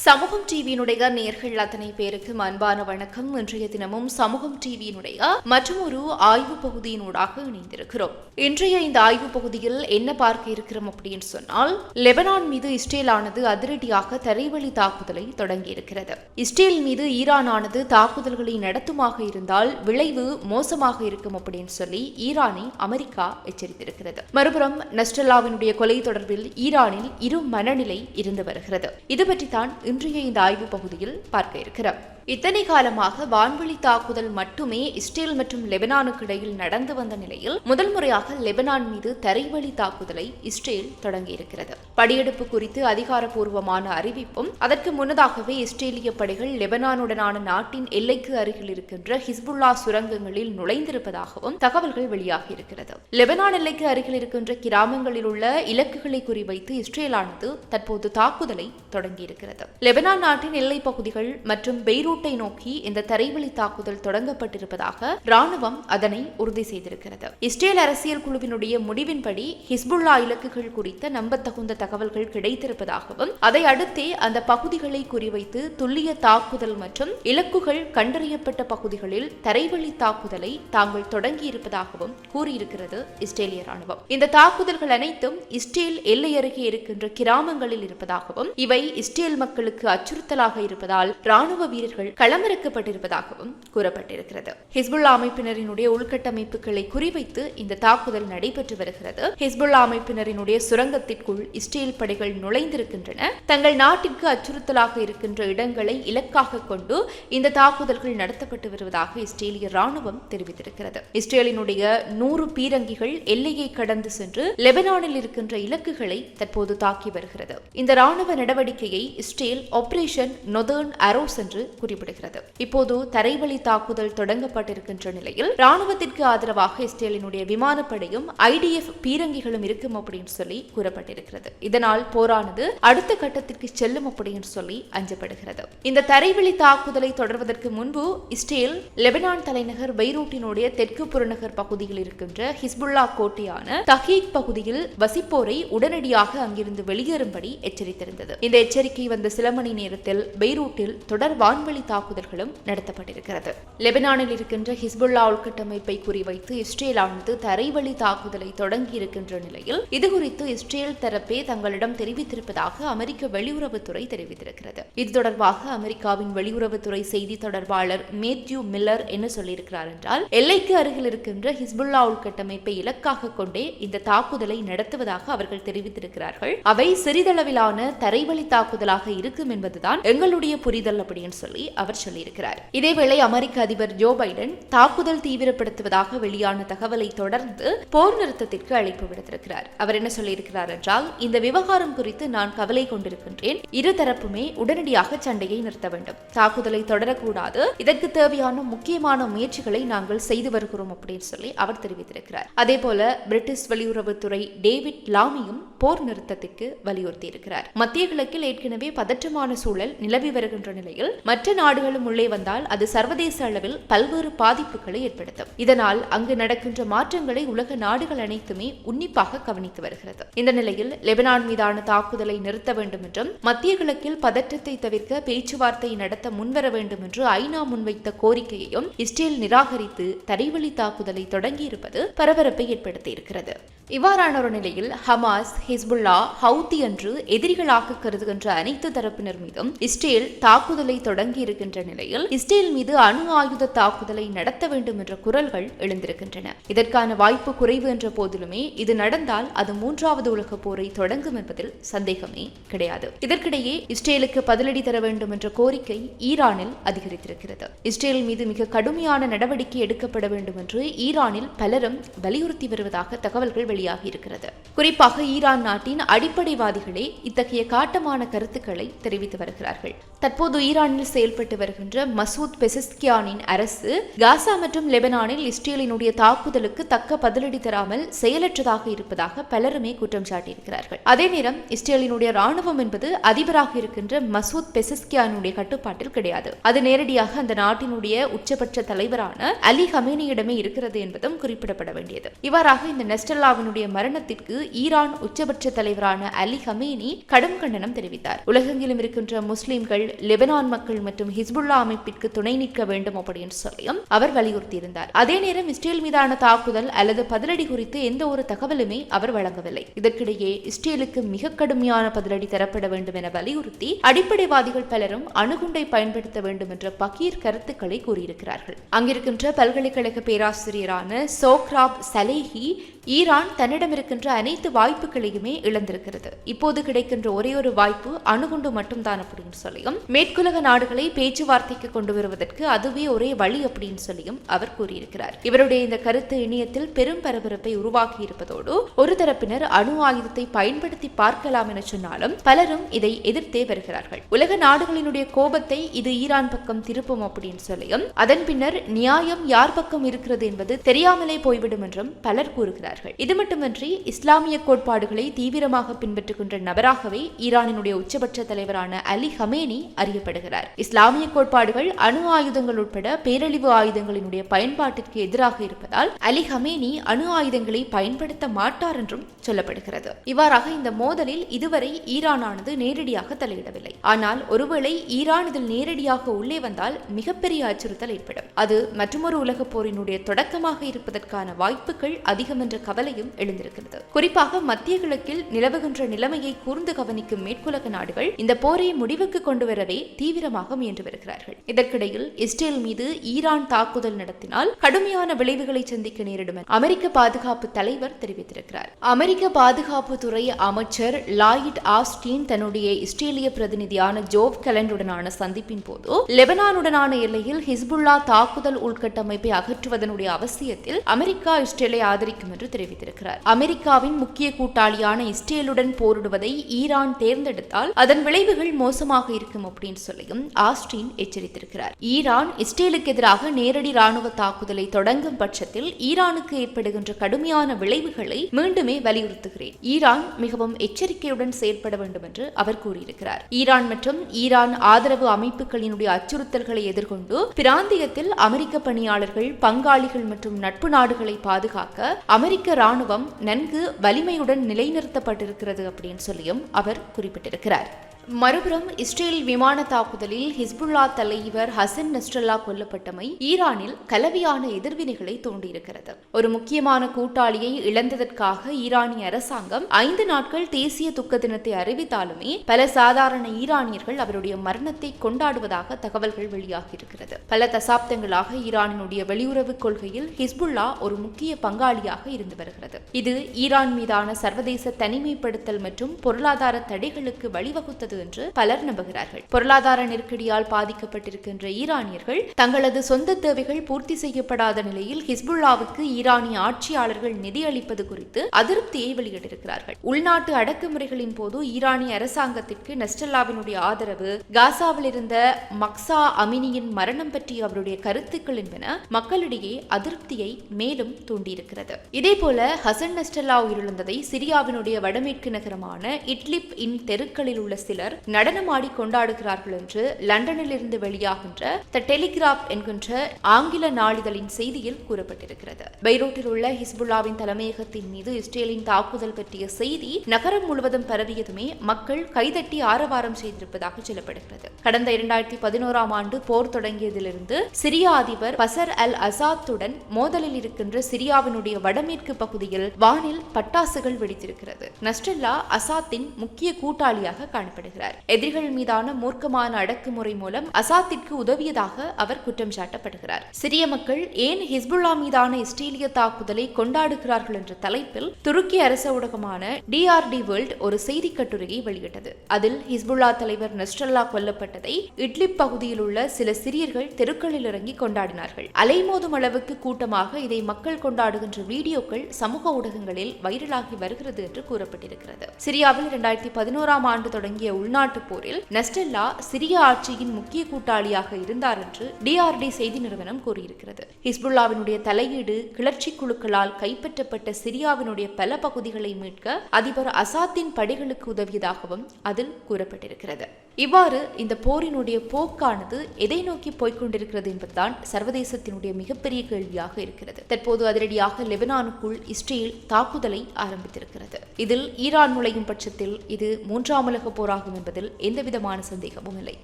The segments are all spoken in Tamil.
சமூகம் டிவியினுடைய நேர்கள் அத்தனை பேருக்கு அன்பான வணக்கம். இன்றைய தினமும் சமூகம் டிவியினுடைய மற்றும் ஒரு ஆய்வு பகுதியினூடாக இணைந்திருக்கிறோம். இன்றைய இந்த ஆய்வு பகுதியில் என்ன பார்க்க இருக்கிறோம் அப்படின்னு சொன்னால் லெபனான் மீது இஸ்ரேலானது அதிரடியாக தரைவழி தாக்குதலை தொடங்கியிருக்கிறது. இஸ்ரேல் மீது ஈரானானது தாக்குதல்களை நடத்துமாக இருந்தால் விளைவு மோசமாக இருக்கும் அப்படின்னு சொல்லி ஈரானை அமெரிக்கா எச்சரித்திருக்கிறது. மறுபுறம் நஸ்டல்லாவினுடைய கொலை தொடர்பில் ஈரானில் இரு மனநிலை இருந்து வருகிறது. இது தான் இன்றைய இந்த ஆய்வு பகுதியில் பார்க்க இருக்கிறோம். இத்தனை காலமாக வான்வழி தாக்குதல் மட்டுமே இஸ்ரேல் மற்றும் லெபனானுக்கு இடையில் நடந்து வந்த நிலையில் முதல் முறையாக லெபனான் மீது தரைவழி தாக்குதலை இஸ்ரேல் தொடங்கியிருக்கிறது படியெடுப்பு குறித்து அதிகாரப்பூர்வமான அறிவிப்பும் அதற்கு முன்னதாகவே இஸ்ரேலிய படைகள் லெபனானுடனான நாட்டின் எல்லைக்கு அருகில் இருக்கின்ற ஹிஸ்புல்லா சுரங்கங்களில் நுழைந்திருப்பதாகவும் தகவல்கள் வெளியாகியிருக்கிறது லெபனான் எல்லைக்கு அருகில் இருக்கின்ற கிராமங்களில் உள்ள இலக்குகளை குறிவைத்து இஸ்ரேலானது தற்போது தாக்குதலை தொடங்கியிருக்கிறது லெபனான் நாட்டின் எல்லைப் பகுதிகள் மற்றும் பெய்ரூட்டை நோக்கி இந்த தரைவழி தாக்குதல் தொடங்கப்பட்டிருப்பதாக ராணுவம் அதனை உறுதி செய்திருக்கிறது. இஸ்ரேல் அரசியல் குழுவினுடைய முடிவின்படி ஹிஸ்புல்லா இலக்குகள் குறித்த நம்பத்தகுந்த தகவல்கள் கிடைத்திருப்பதாகவும் அதை அடுத்தே அந்த பகுதிகளை குறிவைத்து துல்லிய தாக்குதல் மற்றும் இலக்குகள் கண்டறியப்பட்ட பகுதிகளில் தரைவழி தாக்குதலை தாங்கள் தொடங்கியிருப்பதாகவும் கூறியிருக்கிறது இஸ்ரேலிய ராணுவம் இந்த தாக்குதல்கள் அனைத்தும் இஸ்ரேல் எல்லை அருகே இருக்கின்ற கிராமங்களில் இருப்பதாகவும் இவை இஸ்ரேல் மக்களுக்கு அச்சுறுத்தலாக இருப்பதால் ராணுவ வீரர்கள் களமிறக்கப்பட்டிருப்பதாகவும் கூறப்பட்டிருக்கிறது. ஹிஸ்புல்லா அமைப்பினரினுடைய உள்கட்டமைப்புகளை குறிவைத்து இந்த தாக்குதல் நடைபெற்று வருகிறது. ஹிஸ்புல்லா அமைப்பினரினுடைய சுரங்கத்திற்குள் இஸ்ரேல் படைகள் நுழைந்திருக்கின்றன. தங்கள் நாட்டிற்கு அச்சுறுத்தலாக இருக்கின்ற இடங்களை இலக்காக கொண்டு இந்த தாக்குதல்கள் நடத்தப்பட்டு வருவதாக இஸ்ரேலிய ராணுவம் தெரிவித்திருக்கிறது. இஸ்ரேலினுடைய நூறு பீரங்கிகள் எல்லையை கடந்து சென்று லெபனானில் இருக்கின்ற இலக்குகளை தற்போது தாக்கி வருகிறது. இந்த ராணுவ நடவடிக்கையை இஸ்ரேல் ஆபரேஷன் நொதர்ன் அரோஸ் என்று குறிப்பிடுகிறது. இப்போது தரைவழி தாக்குதல் தொடங்கப்பட்டிருக்கின்ற நிலையில் ராணுவத்திற்கு ஆதரவாக இஸ்ரேலினுடைய விமானப்படையும் ஐடிஎஃப் பீரங்கிகளும் இருக்கும் அப்படின்னு சொல்லி கூறப்பட்டிருக்கிறது. இதனால் போரானது அடுத்த கட்டத்திற்கு செல்லும் அப்படின்னு சொல்லி அஞ்சப்படுகிறது. இந்த தரைவழி தாக்குதலை தொடர்வதற்கு முன்பு இஸ்ரேல் லெபனான் தலைநகர் பெய்ரூட்டினுடைய தெற்கு புறநகர் பகுதியில் இருக்கின்ற ஹிஸ்புல்லா கோட்டையான தஹீக் பகுதியில் வசிப்போரை உடனடியாக அங்கிருந்து வெளியேறும்படி எச்சரித்திருந்தது. இந்த எச்சரிக்கை வந்த சில மணி நேரத்தில் பெய்ரூட்டில் தொடர் வான்வெளி தாக்குதல்களும் நடத்தப்பட்டிருக்கிறது. லெபனானில் இருக்கின்ற ஹிஸ்புல்லா உள்கட்டமைப்பை குறிவைத்து இஸ்ரேலானது தரைவழி தாக்குதலை தொடங்கியிருக்கின்ற நிலையில் இதுகுறித்து இஸ்ரேல் தரப்பே தங்களிடம் தெரிவித்திருப்பதாக அமெரிக்க வெளியுறவுத்துறை தெரிவித்திருக்கிறது. இது தொடர்பாக அமெரிக்காவின் வெளியுறவுத்துறை செய்தி தொடர்பாளர் மேத்யூ மில்லர் என்ன சொல்லியிருக்கிறார் என்றால் எல்லைக்கு அருகில் இருக்கின்ற ஹிஸ்புல்லா உள்கட்டமைப்பை இலக்காக கொண்டே இந்த தாக்குதலை நடத்துவதாக அவர்கள் தெரிவித்திருக்கிறார்கள். அவை சிறிதளவிலான தரைவழி தாக்குதலாக இருக்கும் என்பதுதான் எங்களுடைய புரிதல் அப்படின்னு சொல்லி அவர் சொல்லியிருக்கிறார். இதேவேளை அமெரிக்க அதிபர் ஜோ பைடன் தாக்குதல் தீவிரப்படுத்துவதாக வெளியான தகவலை தொடர்ந்து போர் நிறுத்தத்திற்கு அழைப்பு விடுத்திருக்கிறார். அவர் என்ன சொல்லியிருக்கிறார் என்றால் இந்த விவகாரம் குறித்து நான் கவலை கொண்டிருக்கின்றேன். இருதரப்புமே உடனடியாக சண்டையை நிறுத்த வேண்டும். தாக்குதலை தொடரக்கூடாது. இதற்கு தேவையான முக்கியமான முயற்சிகளை நாங்கள் செய்து வருகிறோம் அப்படின்னு சொல்லி அவர் தெரிவித்திருக்கிறார். அதே போல பிரிட்டிஷ் வெளியுறவுத்துறை டேவிட் லாமியும் போர் நிறுத்தத்திற்கு வலியுறுத்தியிருக்கிறார். மத்திய கிழக்கில் ஏற்கனவே பதற்ற பதற்றமான சூழல் நிலவி வருகின்ற நிலையில் மற்ற நாடுகளும் உள்ளே வந்தால் அது சர்வதேச அளவில் பல்வேறு பாதிப்புகளை ஏற்படுத்தும். இதனால் அங்கு நடக்கின்ற மாற்றங்களை உலக நாடுகள் அனைத்துமே உன்னிப்பாக கவனித்து வருகிறது. இந்த நிலையில் லெபனான் மீதான தாக்குதலை நிறுத்த வேண்டும் என்றும் மத்திய கிழக்கில் பதற்றத்தை தவிர்க்க பேச்சுவார்த்தை நடத்த முன்வர வேண்டும் என்று ஐநா முன்வைத்த கோரிக்கையையும் இஸ்ரேல் நிராகரித்து தரைவழி தாக்குதலை தொடங்கியிருப்பது பரபரப்பை ஏற்படுத்தியிருக்கிறது. இவ்வாறான ஒரு நிலையில் ஹமாஸ் ஹிஸ்புல்லா ஹவுதி என்று எதிரிகளாக கருதுகின்ற அனைத்து தரப்பினர் மீதும் இஸ்ரேல் தாக்குதலை தொடங்கி இருக்கின்ற நிலையில் இஸ்ரேல் மீது அணு ஆயுத தாக்குதலை நடத்த வேண்டும் என்ற குரல்கள் எழுந்திருக்கின்றன. இதற்கான வாய்ப்பு குறைவு என்ற போதிலுமே இது நடந்தால் அது மூன்றாவது உலக போரை தொடங்கும் என்பதில் சந்தேகமே கிடையாது. இதற்கிடையே இஸ்ரேலுக்கு பதிலடி தர வேண்டும் என்ற கோரிக்கை ஈரானில் அதிகரித்திருக்கிறது. இஸ்ரேல் மீது மிக கடுமையான நடவடிக்கை எடுக்கப்பட வேண்டும் என்று ஈரானில் பலரும் வலியுறுத்தி வருவதாக தகவல்கள் வெளி வெளியாகி இருக்கிறது. குறிப்பாக ஈரான் நாட்டின் அடிப்படைவாதிகளே இத்தகைய காட்டமான கருத்துக்களை தெரிவித்து வருகிறார்கள். தற்போது ஈரானில் செயல்பட்டு வருகின்ற மசூத் பெசிஸ்கியானின் அரசு காசா மற்றும் லெபனானில் இஸ்ரேலினுடைய தாக்குதலுக்கு தக்க பதிலடி தராமல் செயலற்றதாக இருப்பதாக பலருமே குற்றம் சாட்டியிருக்கிறார்கள். அதே நேரம் இஸ்ரேலினுடைய ராணுவம் என்பது அதிபராக இருக்கின்ற மசூத் பெசிஸ்கியானுடைய கட்டுப்பாட்டில் கிடையாது. அது நேரடியாக அந்த நாட்டினுடைய உச்சபட்ச தலைவரான அலி ஹமேனியிடமே இருக்கிறது என்பதும் குறிப்பிடப்பட வேண்டியது. இவ்வாறாக இந்த நெஸ்டல்லாவின் அவனுடைய மரணத்திற்கு ஈரான் உச்சபட்ச தலைவரான அலி ஹமேனி கடும் கண்டனம் தெரிவித்தார். உலகெங்கிலும் இருக்கின்ற முஸ்லிம்கள் லெபனான் மக்கள் மற்றும் ஹிஸ்புல்லா அமைப்பிற்கு துணை நிற்க வேண்டும் அப்படின்னு சொல்லியும் அவர் வலியுறுத்தியிருந்தார். அதே நேரம் இஸ்ரேல் மீதான தாக்குதல் அல்லது பதிலடி குறித்து எந்த ஒரு தகவலுமே அவர் வழங்கவில்லை. இதற்கிடையே இஸ்ரேலுக்கு மிக கடுமையான பதிலடி தரப்பட வேண்டும் என வலியுறுத்தி அடிப்படைவாதிகள் பலரும் அணுகுண்டை பயன்படுத்த வேண்டும் என்ற பகீர் கருத்துக்களை கூறியிருக்கிறார்கள். அங்கிருக்கின்ற பல்கலைக்கழக பேராசிரியரான சோக்ராப் சலேஹி ஈரான் தன்னிடம் இருக்கின்ற அனைத்து வாய்ப்புகளையுமே இழந்திருக்கிறது. இப்போது கிடைக்கின்ற ஒரே ஒரு வாய்ப்பு அணுகுண்டு மட்டும்தான் அப்படின்னு சொல்லியும் மேற்குலக நாடுகளை பேச்சுவார்த்தைக்கு கொண்டு வருவதற்கு அதுவே ஒரே வழி அப்படின்னு சொல்லியும் அவர் கூறியிருக்கிறார். இவருடைய இந்த கருத்து இணையத்தில் பெரும் பரபரப்பை உருவாக்கி இருப்பதோடு ஒரு தரப்பினர் அணு ஆயுதத்தை பயன்படுத்தி பார்க்கலாம் என சொன்னாலும் பலரும் இதை எதிர்த்தே வருகிறார்கள். உலக நாடுகளினுடைய கோபத்தை இது ஈரான் பக்கம் திருப்பும் அப்படின்னு சொல்லியும் அதன் பின்னர் நியாயம் யார் பக்கம் இருக்கிறது என்பது தெரியாமலே போய்விடும் என்றும் பலர் கொண்டிருக்கிறார்கள் இது மட்டுமின்றி இஸ்லாமிய கோட்பாடுகளை தீவிரமாக பின்பற்றுகின்ற நபராகவே ஈரானினுடைய உச்சபட்ச தலைவரான அலி ஹமேனி அறியப்படுகிறார். இஸ்லாமிய கோட்பாடுகள் அணு ஆயுதங்கள் உட்பட பேரழிவு ஆயுதங்களினுடைய பயன்பாட்டிற்கு எதிராக இருப்பதால் அலி ஹமேனி அணு ஆயுதங்களை பயன்படுத்த மாட்டார் என்றும் சொல்லப்படுகிறது. இவ்வாறாக இந்த மோதலில் இதுவரை ஈரானானது நேரடியாக தலையிடவில்லை. ஆனால் ஒருவேளை ஈரான் இதில் நேரடியாக உள்ளே வந்தால் மிகப்பெரிய அச்சுறுத்தல் ஏற்படும். அது மற்றொரு உலகப் போரினுடைய தொடக்கமாக இருப்பதற்கான வாய்ப்புகள் அதிகம் என்ற கவலையும் எழுந்திருக்கிறது. குறிப்பாக மத்திய கிழக்கில் நிலவுகின்ற நிலைமையை கூர்ந்து கவனிக்கும் மேற்குலக நாடுகள் இந்த போரை முடிவுக்கு கொண்டு வரவே தீவிரமாக முயன்று வருகிறார்கள். இதற்கிடையில் இஸ்ரேல் மீது ஈரான் தாக்குதல் நடத்தினால் கடுமையான விளைவுகளை சந்திக்க நேரிடும் என அமெரிக்க பாதுகாப்பு தலைவர் தெரிவித்திருக்கிறார். அமெரிக்க பாதுகாப்பு துறை அமைச்சர் லாயிட் ஆஸ்டீன் தன்னுடைய இஸ்ரேலிய பிரதிநிதியான ஜோப் கலண்டுடனான சந்திப்பின் போது லெபனானுடனான எல்லையில் ஹிஸ்புல்லா தாக்குதல் உள்கட்டமைப்பை அகற்றுவதனுடைய அவசியத்தில் அமெரிக்கா இஸ்ரேலை ஆதரிக்கும் என்று தெரிவித்திருக்கிறார். அமெரிக்காவின் முக்கிய கூட்டாளியான இஸ்ரேலுடன் போரிடுவதை ஈரான் தேர்ந்தெடுத்தால் அதன் விளைவுகள் மோசமாக இருக்கும் அப்படின்னு சொல்லியும் ஆஸ்டின் எச்சரித்திருக்கிறார். ஈரான் இஸ்ரேலுக்கு எதிராக நேரடி ராணுவ தாக்குதலை தொடங்கும் பட்சத்தில் ஈரானுக்கு ஏற்படுகின்ற கடுமையான விளைவுகளை மீண்டுமே வலியுறுத்துகிறேன். ஈரான் மிகவும் எச்சரிக்கையுடன் செயற்பட வேண்டும் என்று அவர் கூறியிருக்கிறார். ஈரான் மற்றும் ஈரான் ஆதரவு அமைப்புகளினுடைய அச்சுறுத்தல்களை எதிர்கொண்டு பிராந்தியத்தில் அமெரிக்க பணியாளர்கள் பங்காளிகள் மற்றும் நட்பு நாடுகளை பாதுகாக்க அமெரிக்க ராணுவம் நன்கு வலிமையுடன் நிலைநிறுத்தப்பட்டிருக்கிறது அப்படின்னு சொல்லியும் அவர் குறிப்பிட்டிருக்கிறார். மறுபுறம் இஸ்ரேல் விமான தாக்குதலில் ஹிஸ்புல்லா தலைவர் ஹசன் நஸ்ரல்லா கொல்லப்பட்டமை ஈரானில் கலவையான எதிர்வினைகளை தூண்டியிருக்கிறது. ஒரு முக்கியமான கூட்டாளியை இழந்ததற்காக ஈரானிய அரசாங்கம் ஐந்து நாட்கள் தேசிய துக்க தினத்தை அறிவித்தாலுமே பல சாதாரண ஈரானியர்கள் அவருடைய மரணத்தை கொண்டாடுவதாக தகவல்கள் வெளியாகியிருக்கிறது. பல தசாப்தங்களாக ஈரானினுடைய வெளியுறவு கொள்கையில் ஹிஸ்புல்லா ஒரு முக்கிய பங்காளியாக இருந்து வருகிறது. இது ஈரான் மீதான சர்வதேச தனிமைப்படுத்தல் மற்றும் பொருளாதார தடைகளுக்கு வழிவகுத்தது உள்ளது என்று பலர் நம்புகிறார்கள். பொருளாதார நெருக்கடியால் பாதிக்கப்பட்டிருக்கின்ற ஈரானியர்கள் தங்களது சொந்த தேவைகள் பூர்த்தி செய்யப்படாத நிலையில் ஹிஸ்புல்லாவுக்கு ஈரானிய ஆட்சியாளர்கள் நிதியளிப்பது குறித்து அதிருப்தியை வெளியிட்டிருக்கிறார்கள். உள்நாட்டு அடக்குமுறைகளின் போது ஈரானிய அரசாங்கத்திற்கு நெஸ்டல்லாவினுடைய ஆதரவு காசாவில் இருந்த மக்சா அமினியின் மரணம் பற்றிய அவருடைய கருத்துக்கள் என்பன மக்களிடையே அதிருப்தியை மேலும் தூண்டியிருக்கிறது. இதேபோல ஹசன் நெஸ்டல்லா உயிரிழந்ததை சிரியாவினுடைய வடமேற்கு நகரமான இட்லிப் இன் தெருக்களில் உள்ள சில சிலர் நடனமாடி கொண்டாடுகிறார்கள் என்று லண்டனில் இருந்து வெளியாகின்ற த டெலிகிராப் என்கின்ற ஆங்கில நாளிதழின் செய்தியில் கூறப்பட்டிருக்கிறது. பைரோட்டில் உள்ள ஹிஸ்புல்லாவின் தலைமையகத்தின் மீது இஸ்ரேலின் தாக்குதல் பற்றிய செய்தி நகரம் முழுவதும் பரவியதுமே மக்கள் கைதட்டி ஆரவாரம் செய்திருப்பதாக சொல்லப்படுகிறது. கடந்த இரண்டாயிரத்தி பதினோராம் ஆண்டு போர் தொடங்கியதிலிருந்து சிரியா அதிபர் பசர் அல் அசாத்துடன் மோதலில் இருக்கின்ற சிரியாவினுடைய வடமேற்கு பகுதியில் வானில் பட்டாசுகள் வெடித்திருக்கிறது. நஸ்டல்லா அசாத்தின் முக்கிய கூட்டாளியாக காணப்படுகிறது. காணப்படுகிறார் எதிரிகள் மீதான மூர்க்கமான அடக்குமுறை மூலம் அசாத்திற்கு உதவியதாக அவர் குற்றம் சாட்டப்படுகிறார். சிரிய மக்கள் ஏன் ஹிஸ்புல்லா மீதான இஸ்ரேலிய தாக்குதலை கொண்டாடுகிறார்கள் என்ற தலைப்பில் துருக்கி அரச ஊடகமான டிஆர்டி வேர்ல்ட் ஒரு செய்தி கட்டுரையை வெளியிட்டது. அதில் ஹிஸ்புல்லா தலைவர் நஸ்ரல்லா கொல்லப்பட்டதை இட்லிப் பகுதியில் உள்ள சில சிறியர்கள் தெருக்களில் இறங்கி கொண்டாடினார்கள். அலைமோதும் அளவுக்கு கூட்டமாக இதை மக்கள் கொண்டாடுகின்ற வீடியோக்கள் சமூக ஊடகங்களில் வைரலாகி வருகிறது என்று கூறப்பட்டிருக்கிறது. சிரியாவில் இரண்டாயிரத்தி பதினோராம் ஆண்டு தொடங்கிய உள்நாட்டுப் போரில் நெஸ்டெல்லா சிரிய ஆட்சியின் முக்கிய கூட்டாளியாக இருந்தார் என்று டிஆர்டி செய்தி நிறுவனம் கூறியிருக்கிறது. ஹிஸ்புல்லாவினுடைய தலையீடு கிளர்ச்சி குழுக்களால் கைப்பற்றப்பட்ட சிரியாவினுடைய பல பகுதிகளை மீட்க அதிபர் அசாத்தின் படைகளுக்கு உதவியதாகவும் அதில் கூறப்பட்டிருக்கிறது. இவ்வாறு இந்த போரினுடைய போக்கானது எதை நோக்கி போய்கொண்டிருக்கிறது என்பதுதான் சர்வதேசத்தினுடைய மிகப்பெரிய கேள்வியாக இருக்கிறது. தற்போது அதிரடியாக லெபனானுக்குள் இஸ்ரேல் தாக்குதலை ஆரம்பித்திருக்கிறது. இதில் ஈரான் நுழையும் பட்சத்தில் இது மூன்றாம் உலக போராகும் என்பதில் எந்தவிதமான சந்தேகமும் இல்லை.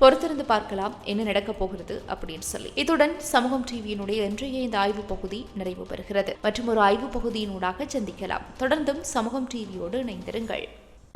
பொறுத்திருந்து பார்க்கலாம் என்ன நடக்கப் போகிறது அப்படின்னு சொல்லி. இத்துடன் சமூகம் டிவியினுடைய இன்றைய இந்த ஆய்வு பகுதி நிறைவு பெறுகிறது. மற்றும் ஒரு ஆய்வு பகுதியினூடாக சந்திக்கலாம். தொடர்ந்தும் சமூகம் டிவியோடு இணைந்திருங்கள்.